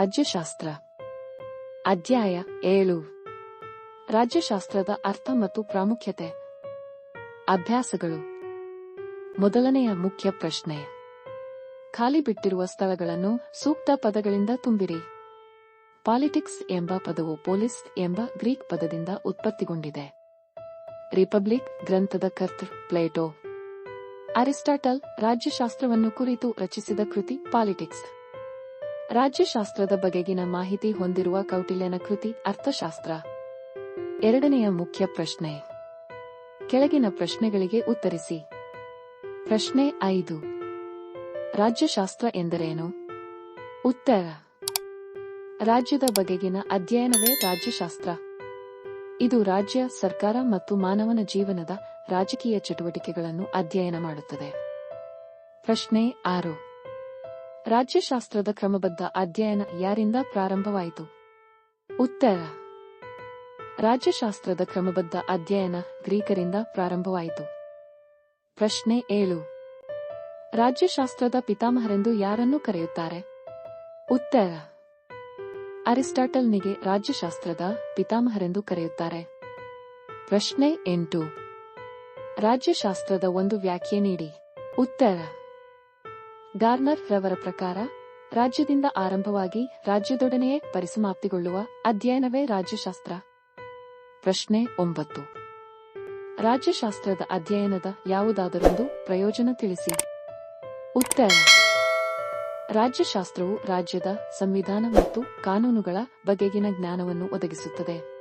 ರಾಜ್ಯಶಾಸ್ತ್ರ. ಅಧ್ಯಾಯ ಏಳು. ರಾಜ್ಯಶಾಸ್ತ್ರದ ಅರ್ಥ ಮತ್ತು ಪ್ರಾಮುಖ್ಯತೆ. ಅಭ್ಯಾಸಗಳು. ಮೊದಲನೆಯ ಮುಖ್ಯ ಪ್ರಶ್ನೆ. ಖಾಲಿ ಬಿಟ್ಟಿರುವ ಸ್ಥಳಗಳನ್ನು ಸೂಕ್ತ ಪದಗಳಿಂದ ತುಂಬಿರಿ. ಪಾಲಿಟಿಕ್ಸ್ ಎಂಬ ಪದವು ಪೊಲೀಸ್ ಎಂಬ ಗ್ರೀಕ್ ಪದದಿಂದ ಉತ್ಪತ್ತಿಗೊಂಡಿದೆ. ರಿಪಬ್ಲಿಕ್ ಗ್ರಂಥದ ಕರ್ತೃ ಪ್ಲೇಟೋ. ಅರಿಸ್ಟಾಟಲ್ ರಾಜ್ಯಶಾಸ್ತ್ರವನ್ನು ಕುರಿತು ರಚಿಸಿದ ಕೃತಿ ಪಾಲಿಟಿಕ್ಸ್. ರಾಜ್ಯಶಾಸ್ತ್ರದ ಬಗೆಗಿನ ಮಾಹಿತಿ ಹೊಂದಿರುವ ಕೌಟಿಲ್ಯನ ಕೃತಿ ಅರ್ಥಶಾಸ್ತ್ರ. ಎರಡನೆಯ ಮುಖ್ಯ ಪ್ರಶ್ನೆ. ಕೆಳಗಿನ ಪ್ರಶ್ನೆಗಳಿಗೆ ಉತ್ತರಿಸಿ. ಪ್ರಶ್ನೆ ಐದು. ರಾಜ್ಯಶಾಸ್ತ್ರ ಎಂದರೇನು? ಉತ್ತರ. ರಾಜ್ಯದ ಬಗೆಗಿನ ಅಧ್ಯಯನವೇ ರಾಜ್ಯಶಾಸ್ತ್ರ. ಇದು ರಾಜ್ಯ, ಸರ್ಕಾರ ಮತ್ತು ಮಾನವನ ಜೀವನದ ರಾಜಕೀಯ ಚಟುವಟಿಕೆಗಳನ್ನು ಅಧ್ಯಯನ ಮಾಡುತ್ತದೆ. ಪ್ರಶ್ನೆ ಆರು. ರಾಜ್ಯಶಾಸ್ತ್ರದ ಕ್ರಮಬದ್ಧ ಅಧ್ಯಯನ ಯಾರಿಂದ ಪ್ರಾರಂಭವಾಯಿತು? ಉತ್ತರ. ರಾಜ್ಯಶಾಸ್ತ್ರದ ಕ್ರಮಬದ್ಧ ಅಧ್ಯಯನ ಗ್ರೀಕರಿಂದ ಪ್ರಾರಂಭವಾಯಿತು. ಪ್ರಶ್ನೆ ಏಳು. ರಾಜ್ಯಶಾಸ್ತ್ರದ ಪಿತಾಮಹರೆಂದು ಯಾರನ್ನು ಕರೆಯುತ್ತಾರೆ? ಉತ್ತರ. ಅರಿಸ್ಟಾಟಲ್ನಿಗೆ ರಾಜ್ಯಶಾಸ್ತ್ರದ ಪಿತಾಮಹರೆಂದು ಕರೆಯುತ್ತಾರೆ. ಪ್ರಶ್ನೆ ಎಂಟು. ರಾಜ್ಯಶಾಸ್ತ್ರದ ಒಂದು ವ್ಯಾಖ್ಯೆ ನೀಡಿ. ಉತ್ತರ. ಗಾರ್ನರ್ ರವರ ಪ್ರಕಾರ, ರಾಜ್ಯದಿಂದ ಆರಂಭವಾಗಿ ರಾಜ್ಯದೊಡನೆಯೇ ಪರಿಸಮಾಪ್ತಿಗೊಳ್ಳುವ ಅಧ್ಯಯನವೇ ರಾಜ್ಯಶಾಸ್ತ್ರ. ಪ್ರಶ್ನೆ ಒಂಬತ್ತು. ರಾಜ್ಯಶಾಸ್ತ್ರದ ಅಧ್ಯಯನದ ಯಾವುದಾದರೊಂದು ಪ್ರಯೋಜನ ತಿಳಿಸಿ. ಉತ್ತರ. ರಾಜ್ಯಶಾಸ್ತ್ರವು ರಾಜ್ಯದ ಸಂವಿಧಾನ ಮತ್ತು ಕಾನೂನುಗಳ ಬಗೆಗಿನ ಜ್ಞಾನವನ್ನು ಒದಗಿಸುತ್ತದೆ.